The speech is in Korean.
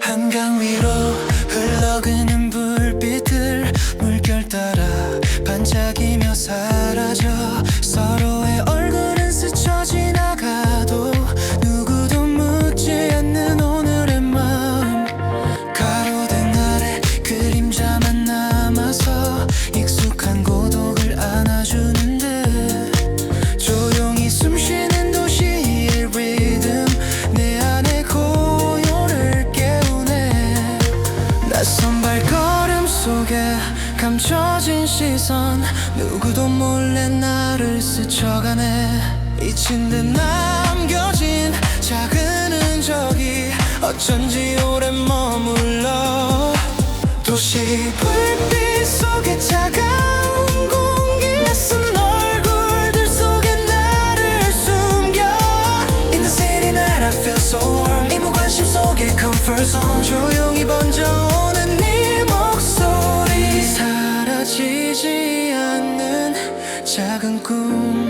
한강 위로 흘러가는 불빛을 물결 따라 반짝이며 살 낯선 발걸음 속에 감춰진 시선. 누구도 몰래 나를 스쳐가네. 잊힌 듯 남겨진 작은 흔적이 어쩐지 오래 머물러. 도시 불빛 속에 차가운 공기 낯선 얼굴들 속에 나를 숨겨. In the city night I feel so warm. 이무관심 속에 comfort zone. 조용히 번져. 지지 않는 작은 꿈